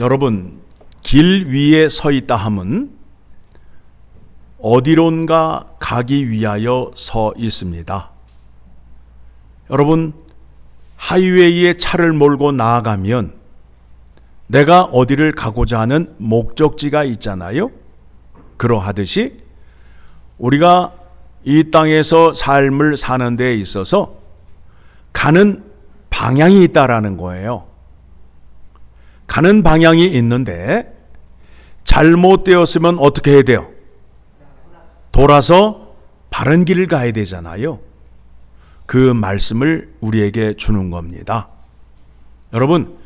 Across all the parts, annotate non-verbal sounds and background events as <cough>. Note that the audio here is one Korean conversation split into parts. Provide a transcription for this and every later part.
여러분, 길 위에 서 있다 함은 어디론가 가기 위하여 서 있습니다. 여러분, 하이웨이에 차를 몰고 나아가면 내가 어디를 가고자 하는 목적지가 있잖아요. 그러하듯이 우리가 이 땅에서 삶을 사는 데 있어서 가는 방향이 있다라는 거예요. 가는 방향이 있는데 잘못되었으면 어떻게 해야 돼요? 돌아서 바른 길을 가야 되잖아요. 그 말씀을 우리에게 주는 겁니다. 여러분,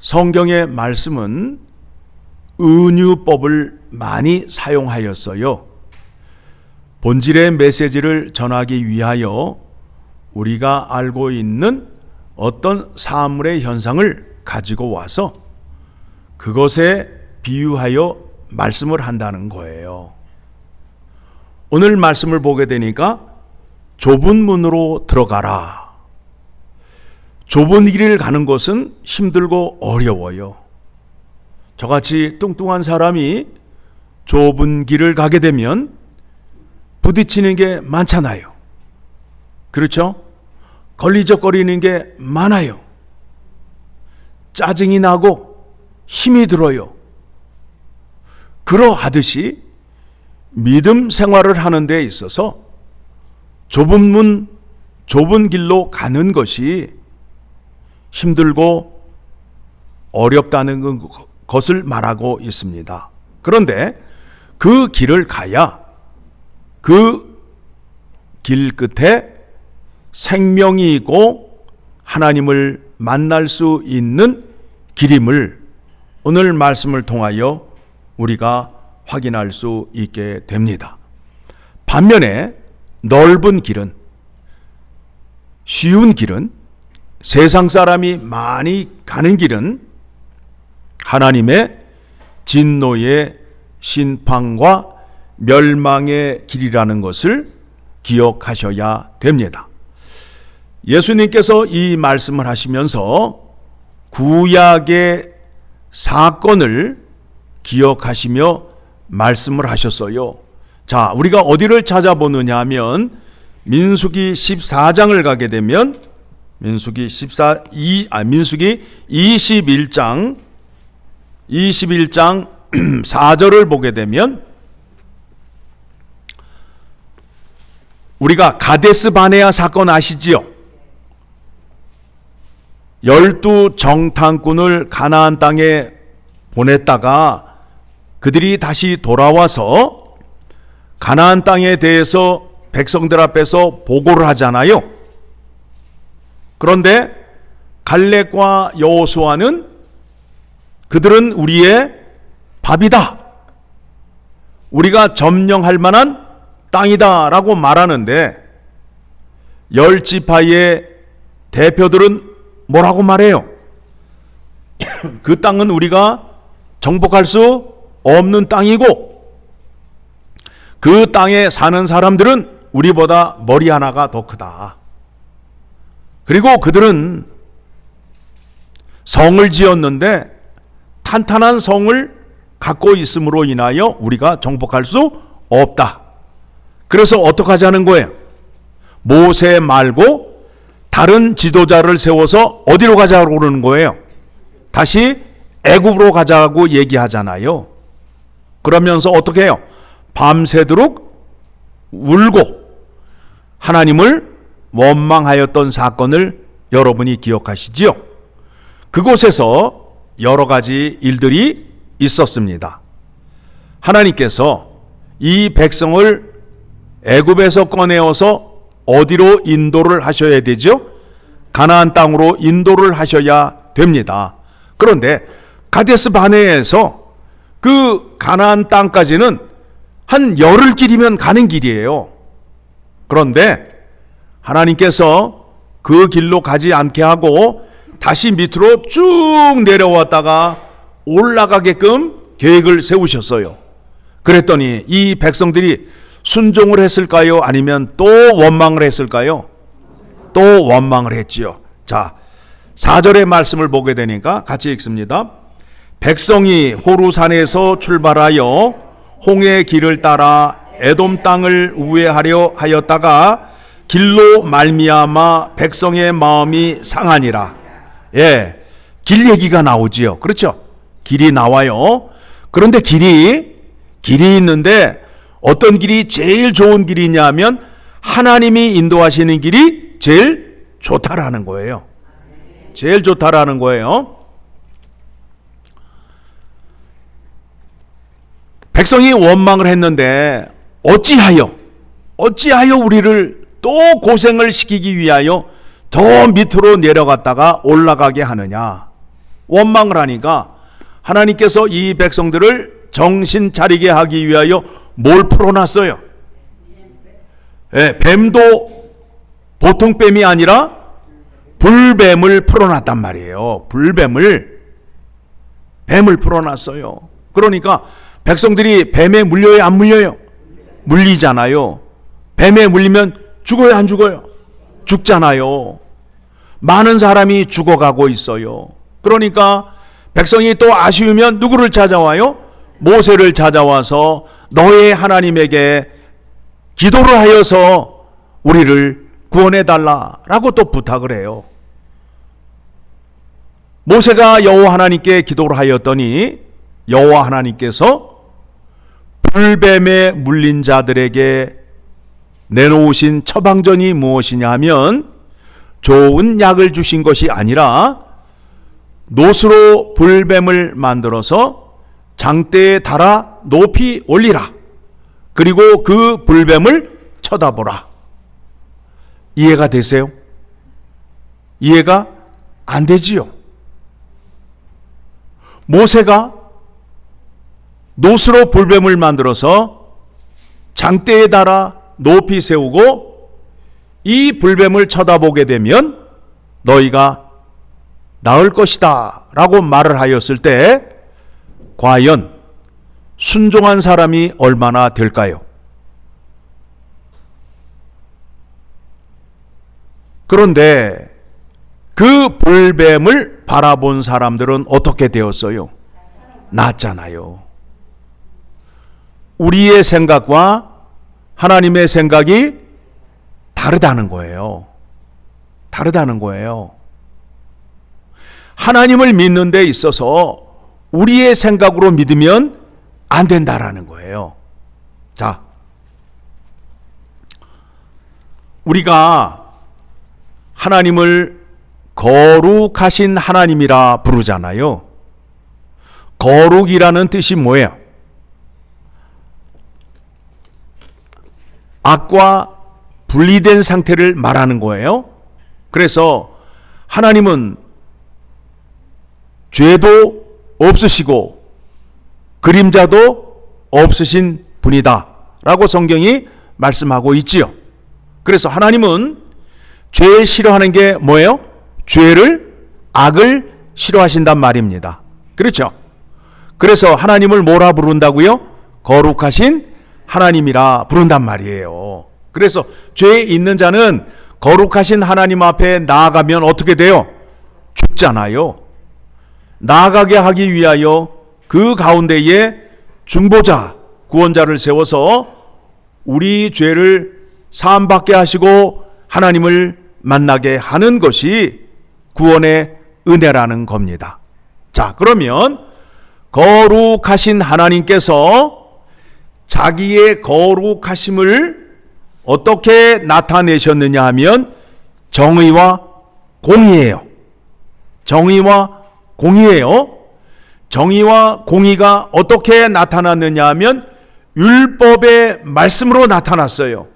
성경의 말씀은 은유법을 많이 사용하였어요. 본질의 메시지를 전하기 위하여 우리가 알고 있는 어떤 사물의 현상을 가지고 와서 그것에 비유하여 말씀을 한다는 거예요. 오늘 말씀을 보게 되니까 좁은 문으로 들어가라. 좁은 길을 가는 것은 힘들고 어려워요. 저같이 뚱뚱한 사람이 좁은 길을 가게 되면 부딪히는 게 많잖아요. 그렇죠? 걸리적거리는 게 많아요. 짜증이 나고 힘이 들어요. 그러하듯이 믿음 생활을 하는 데 있어서 좁은 문, 좁은 길로 가는 것이 힘들고 어렵다는 것을 말하고 있습니다. 그런데 그 길을 가야 그 길 끝에 생명이 있고 하나님을 만날 수 있는 길임을 오늘 말씀을 통하여 우리가 확인할 수 있게 됩니다. 반면에 넓은 길은 쉬운 길은 세상 사람이 많이 가는 길은 하나님의 진노의 심판과 멸망의 길이라는 것을 기억하셔야 됩니다. 예수님께서 이 말씀을 하시면서 구약의 사건을 기억하시며 말씀을 하셨어요. 자, 우리가 어디를 찾아보느냐 하면 민수기 14장을 가게 되면 민수기 14 2 아, 민수기 21장 21장 4절을 보게 되면 우리가 가데스 바네아 사건 아시지요? 열두 정탐꾼을 가나안 땅에 보냈다가 그들이 다시 돌아와서 가나안 땅에 대해서 백성들 앞에서 보고를 하잖아요. 그런데 갈렙과 여호수아는 그들은 우리의 밥이다. 우리가 점령할 만한 땅이다라고 말하는데 열 지파의 대표들은 뭐라고 말해요? <coughs> 그 땅은 우리가 정복할 수 없는 땅이고 그 땅에 사는 사람들은 우리보다 머리 하나가 더 크다. 그리고 그들은 성을 지었는데 탄탄한 성을 갖고 있음으로 인하여 우리가 정복할 수 없다. 그래서 어떻게 하자는 거예요? 모세 말고 다른 지도자를 세워서 어디로 가자고 그러는 거예요? 다시 애굽으로 가자고 얘기하잖아요. 그러면서 어떻게 해요? 밤새도록 울고 하나님을 원망하였던 사건을 여러분이 기억하시지요? 그곳에서 여러 가지 일들이 있었습니다. 하나님께서 이 백성을 애굽에서 꺼내어서 어디로 인도를 하셔야 되죠? 가나안 땅으로 인도를 하셔야 됩니다. 그런데 가데스 바네에서 그 가나안 땅까지는 한 열흘 길이면 가는 길이에요. 그런데 하나님께서 그 길로 가지 않게 하고 다시 밑으로 쭉 내려왔다가 올라가게끔 계획을 세우셨어요. 그랬더니 이 백성들이 순종을 했을까요? 아니면 또 원망을 했을까요? 또 원망을 했지요. 자, 4절의 말씀을 보게 되니까 같이 읽습니다. 백성이 호루산에서 출발하여 홍해 길을 따라 에돔 땅을 우회하려 하였다가 길로 말미암아 백성의 마음이 상하니라. 예. 길 얘기가 나오지요. 그렇죠? 길이 나와요. 그런데 길이 길이 있는데 어떤 길이 제일 좋은 길이냐면 하나님이 인도하시는 길이 제일 좋다라는 거예요. 제일 좋다라는 거예요. 백성이 원망을 했는데 어찌하여 어찌하여 우리를 또 고생을 시키기 위하여 더 밑으로 내려갔다가 올라가게 하느냐 원망을 하니까 하나님께서 이 백성들을 정신 차리게 하기 위하여 뭘 풀어놨어요? 예, 뱀도 보통 뱀이 아니라 불뱀을 풀어놨단 말이에요. 불뱀을 뱀을 풀어놨어요. 그러니까 백성들이 뱀에 물려요, 안 물려요? 물리잖아요. 뱀에 물리면 죽어요, 안 죽어요? 죽잖아요. 많은 사람이 죽어가고 있어요. 그러니까 백성이 또 아쉬우면 누구를 찾아와요? 모세를 찾아와서 너의 하나님에게 기도를 하여서 우리를 구원해 달라라고 또 부탁을 해요. 모세가 여호와 하나님께 기도를 하였더니 여호와 하나님께서 불뱀에 물린 자들에게 내놓으신 처방전이 무엇이냐 하면 좋은 약을 주신 것이 아니라 노스로 불뱀을 만들어서 장대에 달아 높이 올리라. 그리고 그 불뱀을 쳐다보라. 이해가 되세요? 이해가 안 되지요. 모세가 노스로 불뱀을 만들어서 장대에 달아 높이 세우고 이 불뱀을 쳐다보게 되면 너희가 나을 것이다 라고 말을 하였을 때 과연 순종한 사람이 얼마나 될까요? 그런데 그 불뱀을 바라본 사람들은 어떻게 되었어요? 낫잖아요. 우리의 생각과 하나님의 생각이 다르다는 거예요. 다르다는 거예요. 하나님을 믿는 데 있어서 우리의 생각으로 믿으면 안 된다라는 거예요. 자, 우리가 하나님을 거룩하신 하나님이라 부르잖아요. 거룩이라는 뜻이 뭐예요? 악과 분리된 상태를 말하는 거예요. 그래서 하나님은 죄도 없으시고 그림자도 없으신 분이다. 라고 성경이 말씀하고 있지요. 그래서 하나님은 죄 싫어하는 게 뭐예요? 죄를, 악을 싫어하신단 말입니다. 그렇죠? 그래서 하나님을 뭐라 부른다고요? 거룩하신 하나님이라 부른단 말이에요. 그래서 죄에 있는 자는 거룩하신 하나님 앞에 나아가면 어떻게 돼요? 죽잖아요. 나아가게 하기 위하여 그 가운데에 중보자, 구원자를 세워서 우리 죄를 사함받게 하시고 하나님을 만나게 하는 것이 구원의 은혜라는 겁니다. 자, 그러면 거룩하신 하나님께서 자기의 거룩하심을 어떻게 나타내셨느냐 하면 정의와 공의예요. 정의와 공의예요. 정의와 공의가 어떻게 나타났느냐 하면 율법의 말씀으로 나타났어요.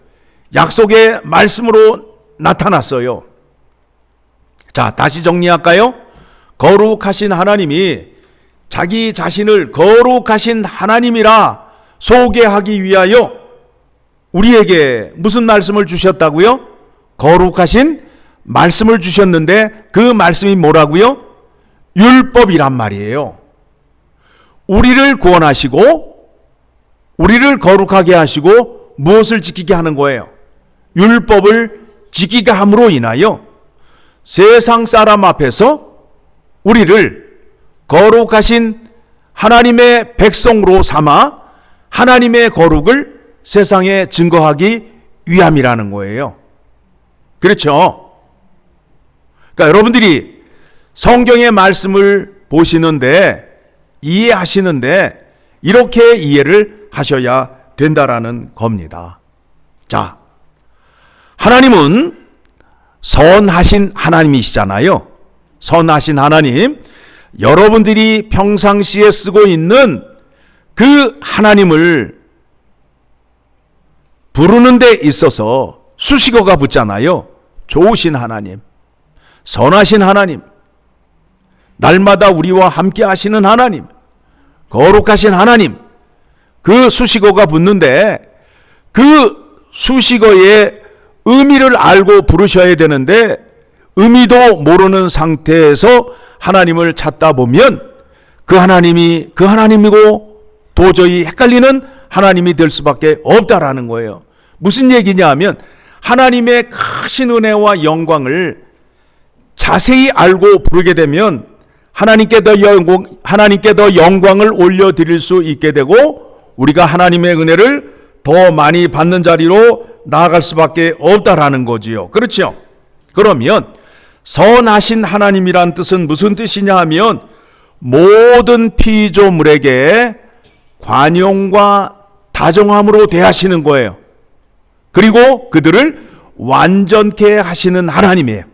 약속의 말씀으로 나타났어요. 자, 다시 정리할까요? 거룩하신 하나님이 자기 자신을 거룩하신 하나님이라 소개하기 위하여 우리에게 무슨 말씀을 주셨다고요? 거룩하신 말씀을 주셨는데 그 말씀이 뭐라고요? 율법이란 말이에요. 우리를 구원하시고 우리를 거룩하게 하시고 무엇을 지키게 하는 거예요? 율법을 지키게 함으로 인하여 세상 사람 앞에서 우리를 거룩하신 하나님의 백성으로 삼아 하나님의 거룩을 세상에 증거하기 위함이라는 거예요. 그렇죠? 그러니까 여러분들이 성경의 말씀을 보시는데 이해하시는데 이렇게 이해를 하셔야 된다라는 겁니다. 자, 하나님은 선하신 하나님이시잖아요. 선하신 하나님. 여러분들이 평상시에 쓰고 있는 그 하나님을 부르는 데 있어서 수식어가 붙잖아요. 좋으신 하나님, 선하신 하나님, 날마다 우리와 함께 하시는 하나님, 거룩하신 하나님, 그 수식어가 붙는데 그 수식어의 의미를 알고 부르셔야 되는데 의미도 모르는 상태에서 하나님을 찾다 보면 그 하나님이 그 하나님이고 도저히 헷갈리는 하나님이 될 수밖에 없다라는 거예요. 무슨 얘기냐 하면 하나님의 크신 은혜와 영광을 자세히 알고 부르게 되면 하나님께 더 영광, 하나님께 더 영광을 올려 드릴 수 있게 되고 우리가 하나님의 은혜를 더 많이 받는 자리로 나아갈 수밖에 없다라는 거지요. 그렇죠? 그러면 선하신 하나님이란 뜻은 무슨 뜻이냐 하면 모든 피조물에게 관용과 다정함으로 대하시는 거예요. 그리고 그들을 완전케 하시는 하나님이에요.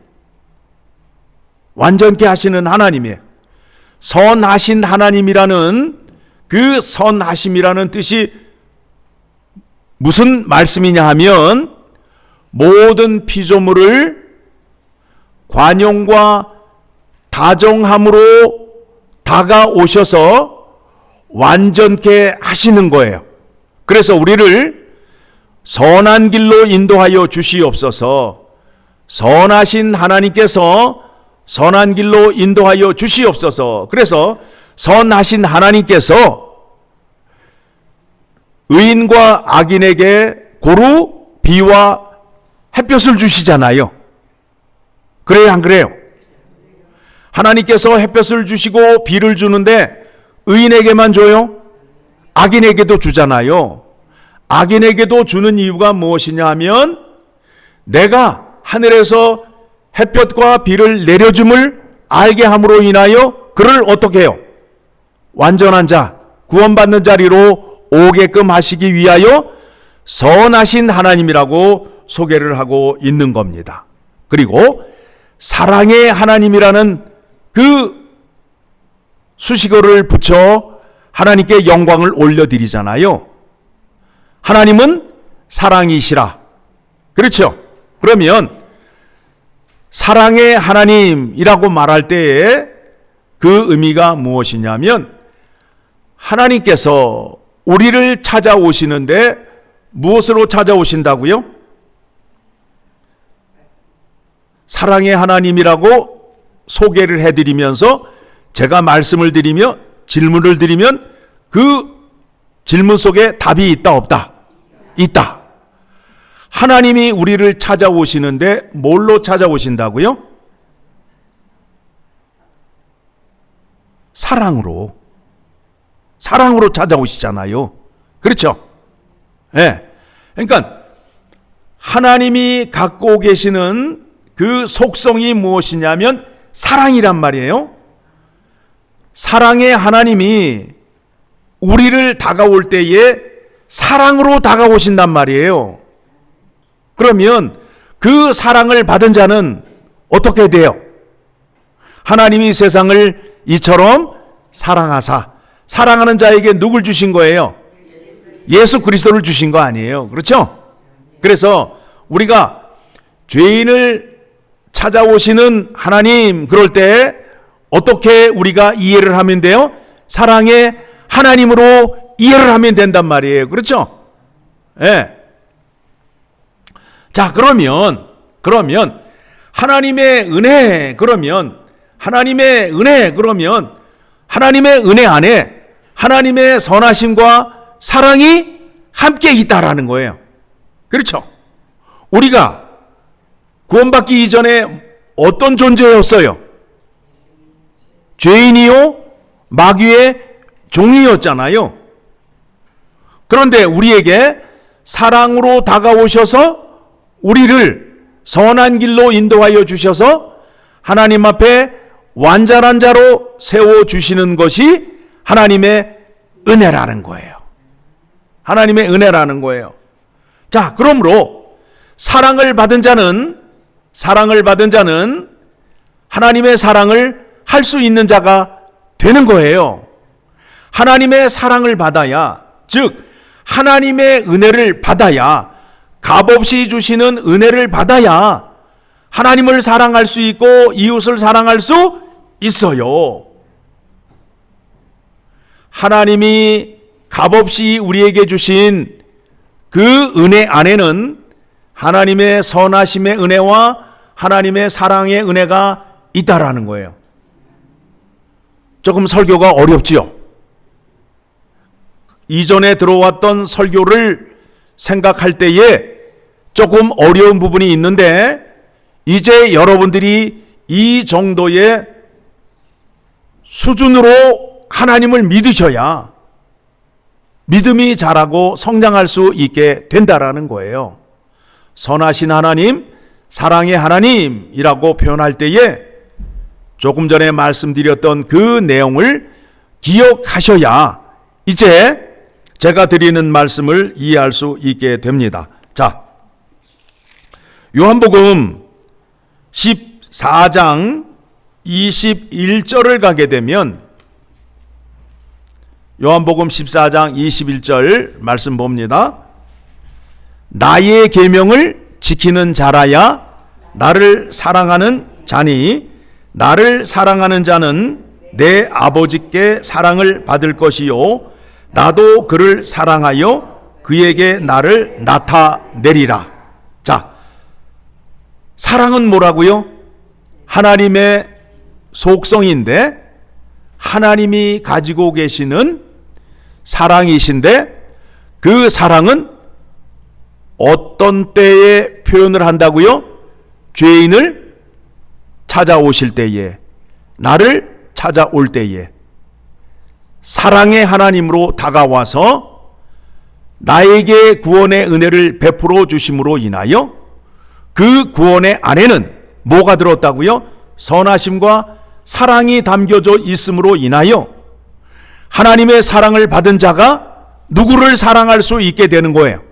완전케 하시는 하나님이에요. 선하신 하나님이라는 그 선하심이라는 뜻이 무슨 말씀이냐 하면 모든 피조물을 관용과 다정함으로 다가오셔서 완전케 하시는 거예요. 그래서 우리를 선한 길로 인도하여 주시옵소서. 선하신 하나님께서 선한 길로 인도하여 주시옵소서. 그래서 선하신 하나님께서 의인과 악인에게 고루 비와 햇볕을 주시잖아요. 그래요, 안 그래요? 하나님께서 햇볕을 주시고 비를 주는데 의인에게만 줘요? 악인에게도 주잖아요. 악인에게도 주는 이유가 무엇이냐 하면 내가 하늘에서 햇볕과 비를 내려줌을 알게 함으로 인하여 그를 어떻게 해요? 완전한 자, 구원받는 자리로 오게끔 하시기 위하여 선하신 하나님이라고 소개를 하고 있는 겁니다. 그리고 사랑의 하나님이라는 그 수식어를 붙여 하나님께 영광을 올려드리잖아요. 하나님은 사랑이시라. 그렇죠? 그러면 사랑의 하나님이라고 말할 때에 그 의미가 무엇이냐면 하나님께서 우리를 찾아오시는데 무엇으로 찾아오신다고요? 사랑의 하나님이라고 소개를 해드리면서 제가 말씀을 드리며 질문을 드리면 그 질문 속에 답이 있다 없다? 있다. 하나님이 우리를 찾아오시는데 뭘로 찾아오신다고요? 사랑으로. 사랑으로 찾아오시잖아요. 그렇죠? 예. 네. 그러니까 하나님이 갖고 계시는 그 속성이 무엇이냐면 사랑이란 말이에요. 사랑의 하나님이 우리를 다가올 때에 사랑으로 다가오신단 말이에요. 그러면 그 사랑을 받은 자는 어떻게 돼요? 하나님이 세상을 이처럼 사랑하사 사랑하는 자에게 누굴 주신 거예요? 예수 그리스도를 주신 거 아니에요. 그렇죠? 그래서 우리가 죄인을 찾아오시는 하나님 그럴 때 어떻게 우리가 이해를 하면 돼요? 사랑의 하나님으로 이해를 하면 된단 말이에요. 그렇죠? 예. 네. 자, 그러면, 그러면, 하나님의 은혜, 그러면, 하나님의 은혜, 그러면, 하나님의 은혜 안에 하나님의 선하심과 사랑이 함께 있다라는 거예요. 그렇죠? 우리가 구원받기 이전에 어떤 존재였어요? 죄인이요? 마귀의 종이었잖아요. 그런데 우리에게 사랑으로 다가오셔서 우리를 선한 길로 인도하여 주셔서 하나님 앞에 완전한 자로 세워 주시는 것이 하나님의 은혜라는 거예요. 하나님의 은혜라는 거예요. 자, 그러므로 사랑을 받은 자는 사랑을 받은 자는 하나님의 사랑을 할 수 있는 자가 되는 거예요. 하나님의 사랑을 받아야 즉 하나님의 은혜를 받아야 값없이 주시는 은혜를 받아야 하나님을 사랑할 수 있고 이웃을 사랑할 수 있어요. 하나님이 값없이 우리에게 주신 그 은혜 안에는 하나님의 선하심의 은혜와 하나님의 사랑의 은혜가 있다라는 거예요. 조금 설교가 어렵지요. 이전에 들어왔던 설교를 생각할 때에 조금 어려운 부분이 있는데 이제 여러분들이 이 정도의 수준으로 하나님을 믿으셔야 믿음이 자라고 성장할 수 있게 된다라는 거예요. 선하신 하나님, 사랑의 하나님이라고 표현할 때에 조금 전에 말씀드렸던 그 내용을 기억하셔야 이제 제가 드리는 말씀을 이해할 수 있게 됩니다. 자, 요한복음 14장 21절을 가게 되면 요한복음 14장 21절 말씀 봅니다. 나의 계명을 지키는 자라야 나를 사랑하는 자니 나를 사랑하는 자는 내 아버지께 사랑을 받을 것이요 나도 그를 사랑하여 그에게 나를 나타내리라. 자, 사랑은 뭐라고요? 하나님의 속성인데 하나님이 가지고 계시는 사랑이신데 그 사랑은 어떤 때에 표현을 한다고요? 죄인을 찾아오실 때에 나를 찾아올 때에 사랑의 하나님으로 다가와서 나에게 구원의 은혜를 베풀어 주심으로 인하여 그 구원의 안에는 뭐가 들었다고요? 선하심과 사랑이 담겨져 있음으로 인하여 하나님의 사랑을 받은 자가 누구를 사랑할 수 있게 되는 거예요.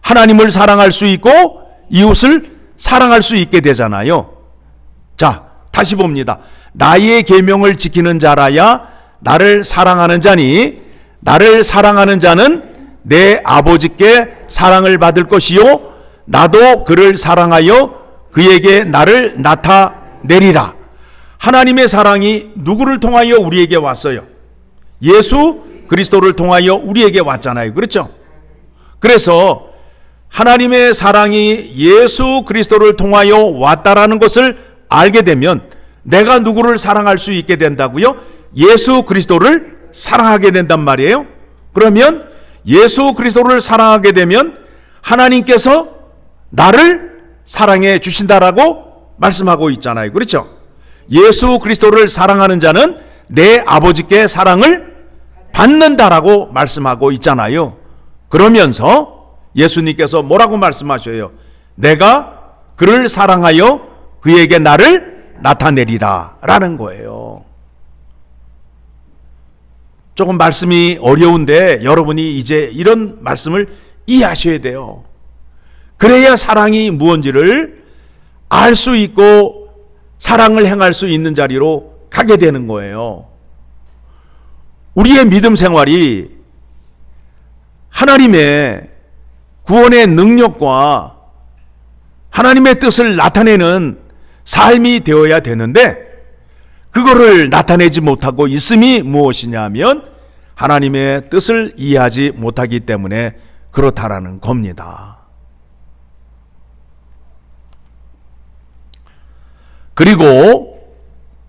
하나님을 사랑할 수 있고 이웃을 사랑할 수 있게 되잖아요. 자, 다시 봅니다. 나의 계명을 지키는 자라야 나를 사랑하는 자니 나를 사랑하는 자는 내 아버지께 사랑을 받을 것이요 나도 그를 사랑하여 그에게 나를 나타내리라. 하나님의 사랑이 누구를 통하여 우리에게 왔어요? 예수 그리스도를 통하여 우리에게 왔잖아요. 그렇죠? 그래서 하나님의 사랑이 예수 그리스도를 통하여 왔다라는 것을 알게 되면 내가 누구를 사랑할 수 있게 된다고요? 예수 그리스도를 사랑하게 된단 말이에요. 그러면 예수 그리스도를 사랑하게 되면 하나님께서 나를 사랑해 주신다라고 말씀하고 있잖아요. 그렇죠? 예수 그리스도를 사랑하는 자는 내 아버지께 사랑을 받는다라고 말씀하고 있잖아요. 그러면서 예수님께서 뭐라고 말씀하셔요? 내가 그를 사랑하여 그에게 나를 나타내리라 라는 거예요. 조금 말씀이 어려운데 여러분이 이제 이런 말씀을 이해하셔야 돼요. 그래야 사랑이 무언지를 알 수 있고 사랑을 행할 수 있는 자리로 가게 되는 거예요. 우리의 믿음 생활이 하나님의 구원의 능력과 하나님의 뜻을 나타내는 삶이 되어야 되는데 그거를 나타내지 못하고 있음이 무엇이냐면 하나님의 뜻을 이해하지 못하기 때문에 그렇다라는 겁니다. 그리고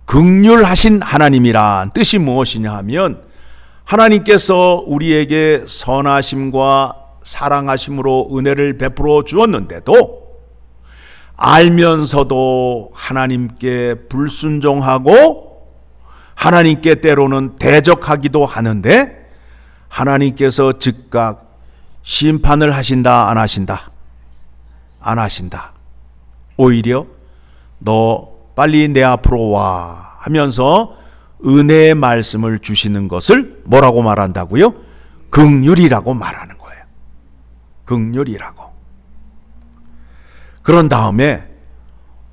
극률하신 하나님이란 뜻이 무엇이냐 하면 하나님께서 우리에게 선하심과 사랑하심으로 은혜를 베풀어 주었는데도 알면서도 하나님께 불순종하고 하나님께 때로는 대적하기도 하는데 하나님께서 즉각 심판을 하신다 안 하신다 안 하신다 오히려 너 빨리 내 앞으로 와 하면서 은혜의 말씀을 주시는 것을 뭐라고 말한다고요? 극률이라고 말하는 거예요. 극률이라고. 그런 다음에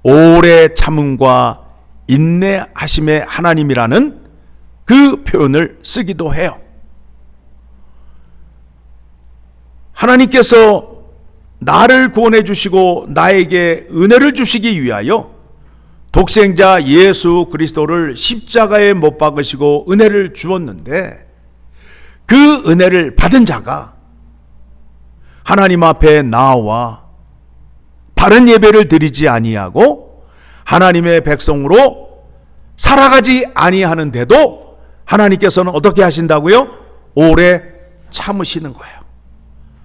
오래 참음과 인내하심의 하나님이라는 그 표현을 쓰기도 해요. 하나님께서 나를 구원해 주시고 나에게 은혜를 주시기 위하여 독생자 예수 그리스도를 십자가에 못 박으시고 은혜를 주었는데 그 은혜를 받은 자가 하나님 앞에 나와 바른 예배를 드리지 아니하고 하나님의 백성으로 살아가지 아니하는데도 하나님께서는 어떻게 하신다고요? 오래 참으시는 거예요.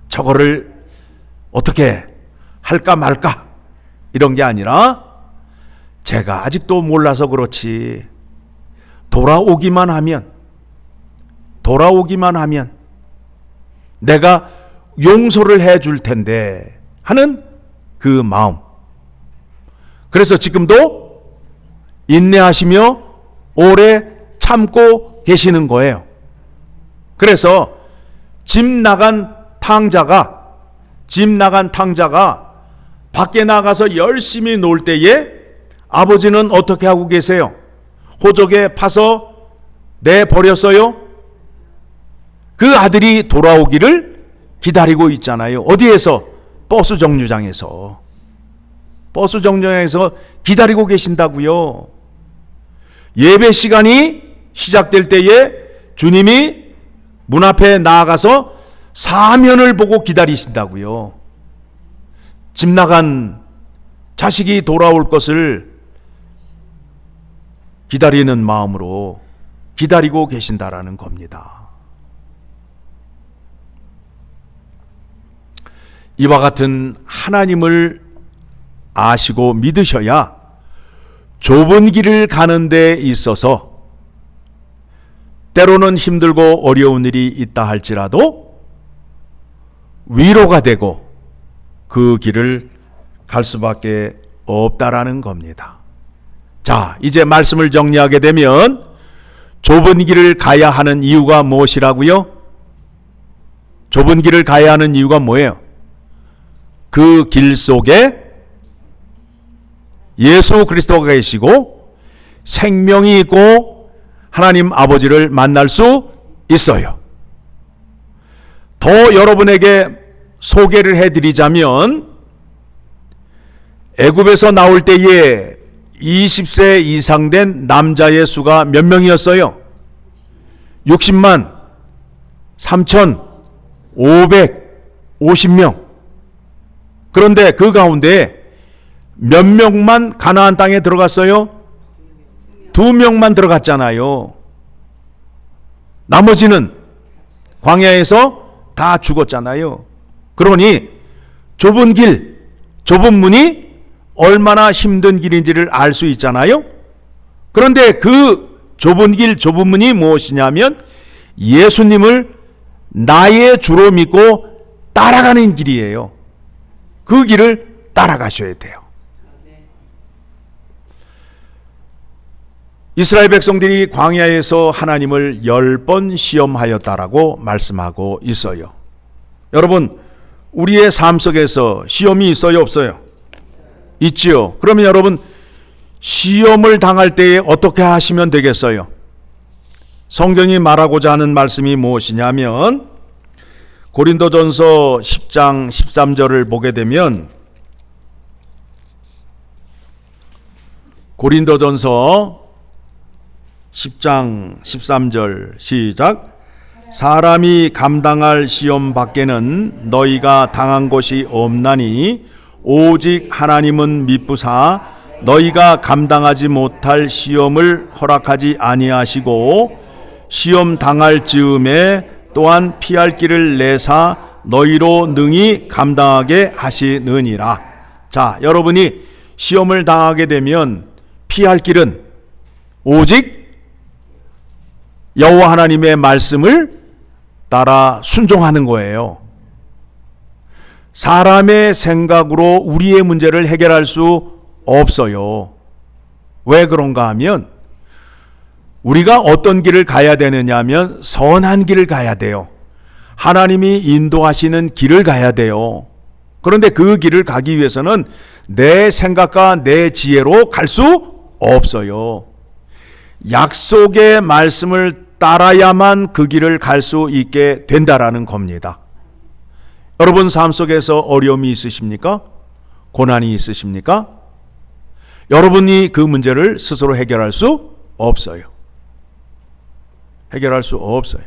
저거를 어떻게 할까 말까 이런 게 아니라 제가 아직도 몰라서 그렇지 돌아오기만 하면 돌아오기만 하면 내가 용서를 해 줄 텐데 하는 그 마음. 그래서 지금도 인내하시며 오래 참고 계시는 거예요. 그래서 집 나간 탕자가 집 나간 탕자가 밖에 나가서 열심히 놀 때에 아버지는 어떻게 하고 계세요? 호적에 파서 내 버렸어요? 그 아들이 돌아오기를 기다리고 있잖아요. 어디에서? 버스 정류장에서. 버스 정류장에서 기다리고 계신다고요. 예배 시간이 시작될 때에 주님이 문 앞에 나아가서 사면을 보고 기다리신다고요. 집 나간 자식이 돌아올 것을 기다리는 마음으로 기다리고 계신다라는 겁니다. 이와 같은 하나님을 아시고 믿으셔야 좁은 길을 가는 데 있어서 때로는 힘들고 어려운 일이 있다 할지라도 위로가 되고 그 길을 갈 수밖에 없다라는 겁니다. 자, 이제 말씀을 정리하게 되면 좁은 길을 가야 하는 이유가 무엇이라고요? 좁은 길을 가야 하는 이유가 뭐예요? 그 길 속에 예수 그리스도가 계시고 생명이 있고 하나님 아버지를 만날 수 있어요. 더 여러분에게 소개를 해드리자면 애굽에서 나올 때에 20세 이상 된 남자의 수가 몇 명이었어요? 60만 3,550명. 그런데 그 가운데 몇 명만 가나안 땅에 들어갔어요? 두 명만 들어갔잖아요. 나머지는 광야에서 다 죽었잖아요. 그러니 좁은 길, 좁은 문이 얼마나 힘든 길인지를 알 수 있잖아요. 그런데 그 좁은 길, 좁은 문이 무엇이냐면 예수님을 나의 주로 믿고 따라가는 길이에요. 그 길을 따라가셔야 돼요. 이스라엘 백성들이 광야에서 하나님을 열 번 시험하였다라고 말씀하고 있어요. 여러분, 우리의 삶 속에서 시험이 있어요, 없어요? 있지요. 그러면 여러분, 시험을 당할 때에 어떻게 하시면 되겠어요? 성경이 말하고자 하는 말씀이 무엇이냐면, 고린도전서 10장 13절을 보게 되면 고린도전서 10장 13절 시작. 사람이 감당할 시험 밖에는 너희가 당한 것이 없나니 오직 하나님은 미쁘사 너희가 감당하지 못할 시험을 허락하지 아니하시고 시험 당할 즈음에 또한 피할 길을 내사 너희로 능히 감당하게 하시느니라. 자, 여러분이 시험을 당하게 되면 피할 길은 오직 여호와 하나님의 말씀을 따라 순종하는 거예요. 사람의 생각으로 우리의 문제를 해결할 수 없어요. 왜 그런가 하면 우리가 어떤 길을 가야 되느냐 하면 선한 길을 가야 돼요. 하나님이 인도하시는 길을 가야 돼요. 그런데 그 길을 가기 위해서는 내 생각과 내 지혜로 갈 수 없어요. 약속의 말씀을 따라야만 그 길을 갈 수 있게 된다라는 겁니다. 여러분 삶 속에서 어려움이 있으십니까? 고난이 있으십니까? 여러분이 그 문제를 스스로 해결할 수 없어요. 해결할 수 없어요.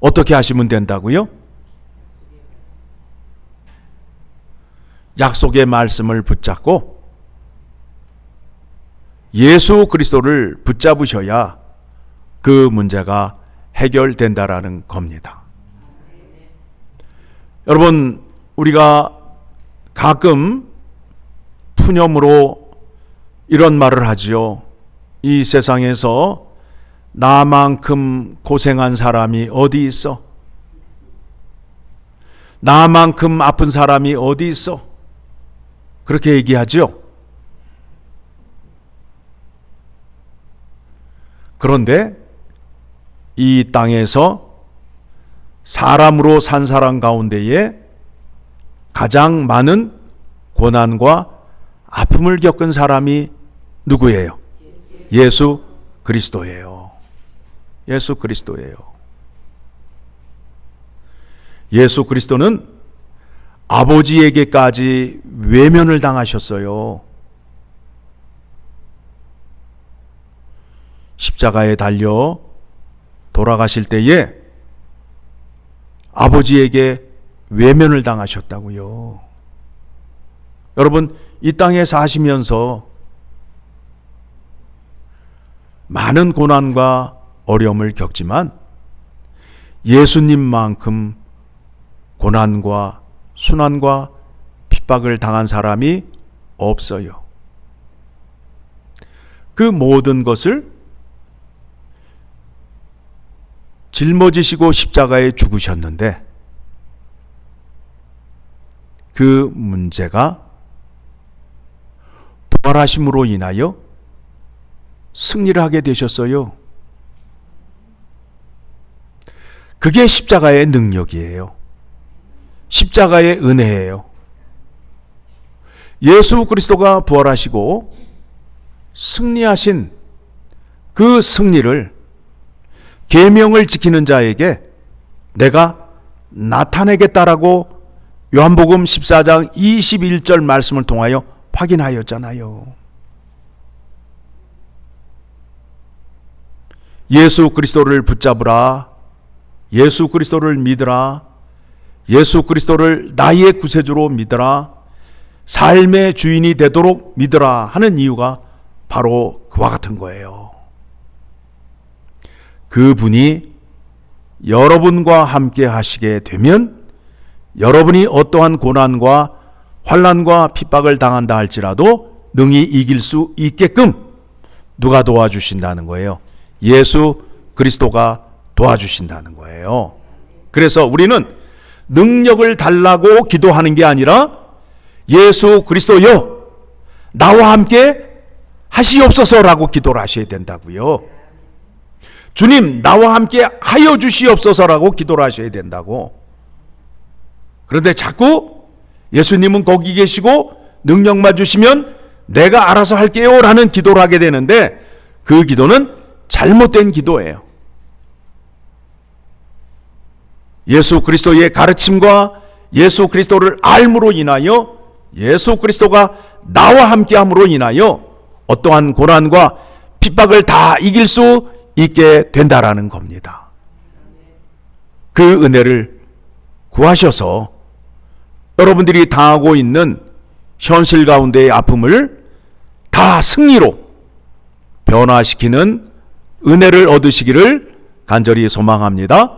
어떻게 하시면 된다고요? 약속의 말씀을 붙잡고 예수 그리스도를 붙잡으셔야 그 문제가 해결된다라는 겁니다. 여러분, 우리가 가끔 푸념으로 이런 말을 하지요. 이 세상에서 나만큼 고생한 사람이 어디 있어? 나만큼 아픈 사람이 어디 있어? 그렇게 얘기하죠. 그런데 이 땅에서 사람으로 산 사람 가운데에 가장 많은 고난과 아픔을 겪은 사람이 누구예요? 예수 그리스도예요. 예수 그리스도예요. 예수 그리스도는 아버지에게까지 외면을 당하셨어요. 십자가에 달려 돌아가실 때에 아버지에게 외면을 당하셨다고요. 여러분, 이 땅에 사시면서 많은 고난과 어려움을 겪지만 예수님만큼 고난과 순환과 핍박을 당한 사람이 없어요. 그 모든 것을 짊어지시고 십자가에 죽으셨는데 그 문제가 부활하심으로 인하여 승리를 하게 되셨어요. 그게 십자가의 능력이에요. 십자가의 은혜예요. 예수 그리스도가 부활하시고 승리하신 그 승리를 계명을 지키는 자에게 내가 나타내겠다라고 요한복음 14장 21절 말씀을 통하여 확인하였잖아요. 예수 그리스도를 붙잡으라. 예수 그리스도를 믿으라. 예수 그리스도를 나의 구세주로 믿으라. 삶의 주인이 되도록 믿으라 하는 이유가 바로 그와 같은 거예요. 그분이 여러분과 함께 하시게 되면 여러분이 어떠한 고난과 환란과 핍박을 당한다 할지라도 능히 이길 수 있게끔 누가 도와주신다는 거예요. 예수 그리스도가 도와주신다는 거예요. 그래서 우리는 능력을 달라고 기도하는 게 아니라 예수 그리스도여 나와 함께 하시옵소서라고 기도를 하셔야 된다고요. 주님 나와 함께 하여 주시옵소서라고 기도를 하셔야 된다고. 그런데 자꾸 예수님은 거기 계시고 능력만 주시면 내가 알아서 할게요 라는 기도를 하게 되는데 그 기도는 잘못된 기도예요. 예수 그리스도의 가르침과 예수 그리스도를 알므로 인하여 예수 그리스도가 나와 함께 함으로 인하여 어떠한 고난과 핍박을 다 이길 수 있게 된다라는 겁니다. 그 은혜를 구하셔서 여러분들이 당하고 있는 현실 가운데의 아픔을 다 승리로 변화시키는 은혜를 얻으시기를 간절히 소망합니다.